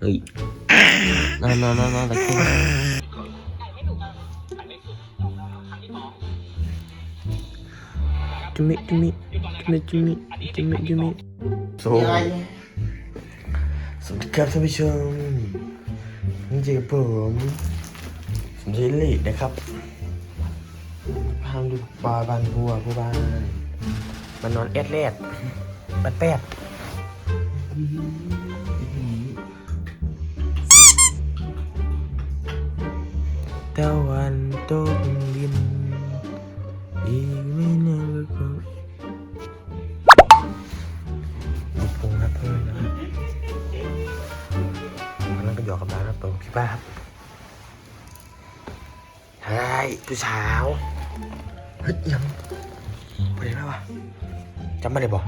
เฮ้ยนอนนอนนอนนอนตะกี้จุมิจุมิจุมิจุมิจุมิจุมิโซสวัสดีครับท่านผู้ชมนี่เจอผมผมเจลลี่นะครับพามดูปลาบานบัวผู้บ้านมันนอนแอดแลดปัดแปด ตะวันตกดินอีกไม่นานก็บุกปงครับเพื่อนนะครับกำลังก็หยอกกับร้านครับตัวพี่ป้าครับเฮ้ยผู้สาวเฮ้ยยังไปไหนมาวะจำไม่ได้บอก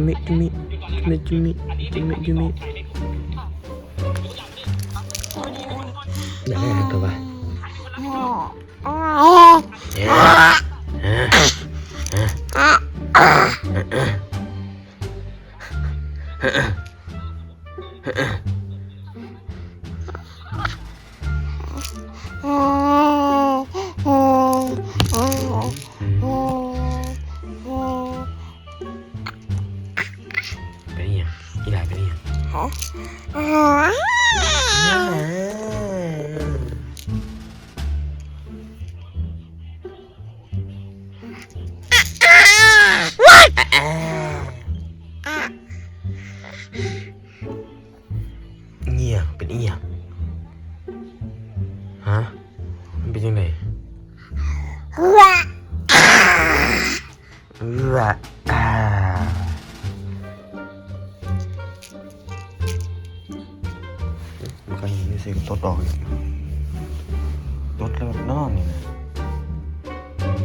จุมิจุมิจุมิจุมิจุมิจุมิอยากได้อะไรตัวบ้า แบบนอนนี่นะ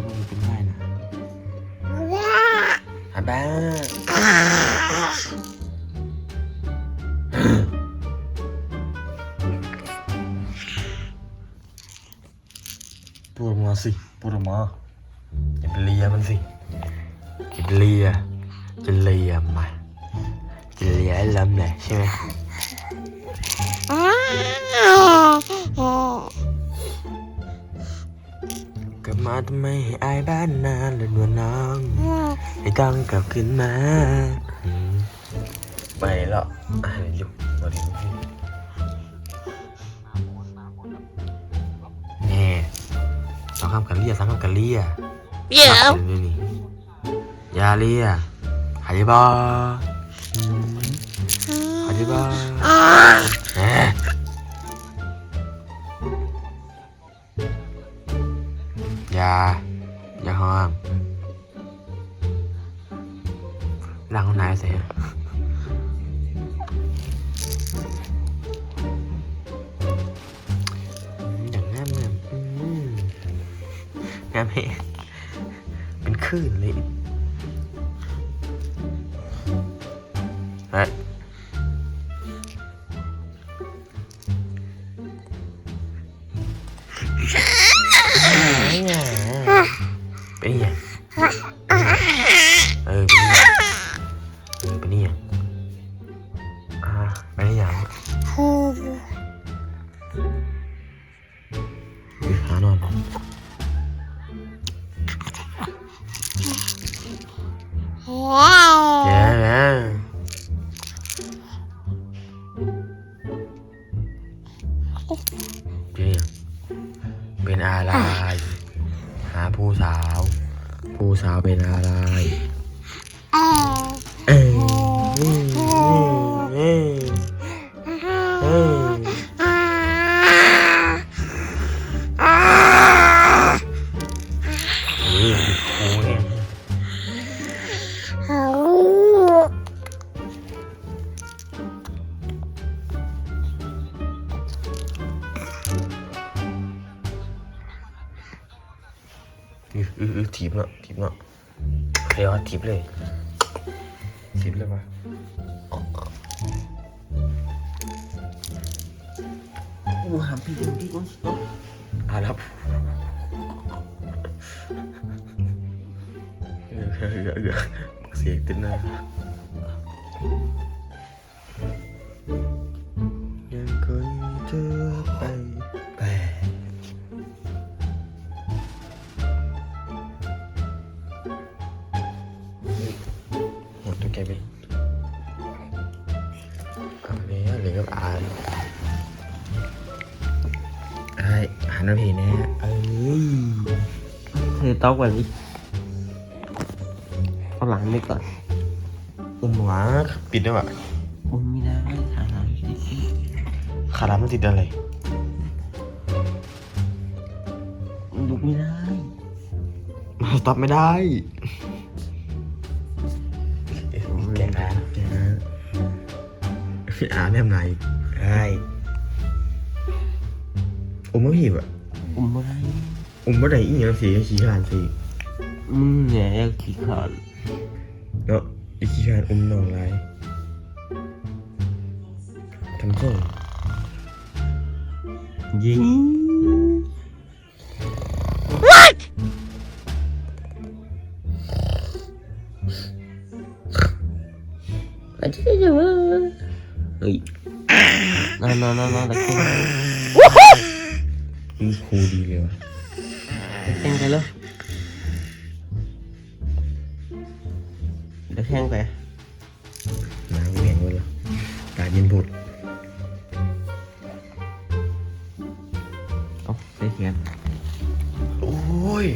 มันเป็นง่ายนะอาบ้าพูดออกมาสิ พูดออกมาอย่าไปเลียมันสิอย่าไปเลียจะเลียมาจะเลียไอ้ลำแหละใช่ไหมกลับมาทำไมให้อายบ้านนานเลยนวลน้องให้ต้องกลับขึ้นมาอืมไปแล้วอะเดี๋ยวลูกมาดูสิแน่สองคำกันเลียสามคำกันเลียเดี๋ยวนี่นี่ ยาเลียหายบออืมหายบอแหมอยาอย่าห้องล้างห้องน้ำเสร็จอย่างงามงามอืมงามเฮเป็นคลื่นเลย เย้เย้เป็นยังเป็นอะไร หาผู้สาว ผู้สาวเป็นอะไร ออืออือถีบเนาะถีบเนาะเดี๋ยวถีบเลยถีบเลยวะกูหามพี่ดูดิกูอ่าครับเออเออเออเออเสียงติดหน้า นน้ำเพลงแน่เอ้ยเธอต้องวันนี้เอาหลังไปก่อนอุ้มหัวปิดด้วยวะอุ้มไม่ได้ทางหลังสิขาดมันติดอะไรลุกไม่ได้มาสต็อปไม่ได้แกงนะแกงนะอ่านแนมไหนใช่อุ้มไม่ผิดอะ อุ้มไม่ได้อุ้มไม่ได้อีกอย่างสีขี้ขานสีมึงเนี่ยอยากขี้ขาดเนาะอีขี้ขานอุ้มน้องไรทำส่งยิงอาจจะจะว่าเฮ้ยนั่นนั่นนั่นนั่นตะแคงอี ตะแคงไปน้ำแข็งวะเหรอตาเย็นผุดเอาใส่เขียนโอ้ย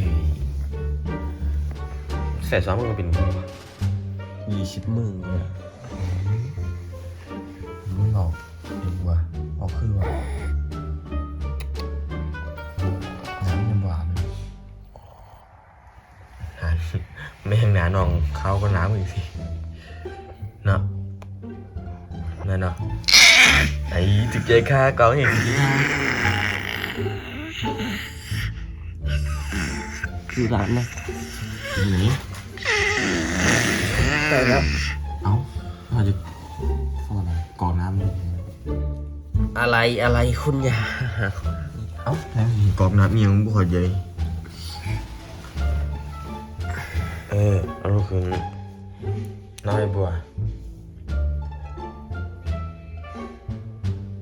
ใส่ซ้อมมันก็เป็นยี่สิบมือเนี่ยมึงออกดีกว่าออกคือว่า ไม่แห้งหนาหนองเขาก็น้ำอีกสิเนาะนั่นเนาะไอ้จุกใจค่าเกาเห็นสิคือร้านนะหนีไปแล้วเอ้าเราจะซ่อนอะไรกรอกน้ำเลยอะไรอะไรคุณยาเอ้าแล้วกรอกน้ำเมียงบุคคลใหญ่ เออเอาลูกคืนน้อยบัว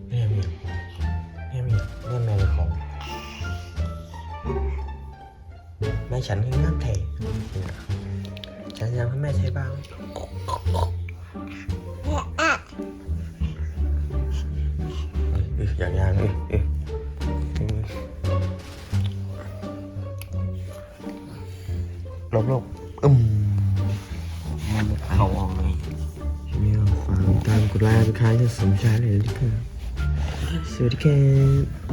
เนี่ยมียงเนี่ยมีเนี่ยแม่ของแม่ฉันคืองามแท้ฉันยากให้แม่ใช้บ้างอออยากยางลบลบ อืมเขาออกเลยไม่เอาฟังตามกดไลค์ไปค้างจะสมชายเลยดีกว่าสวัสดีครับ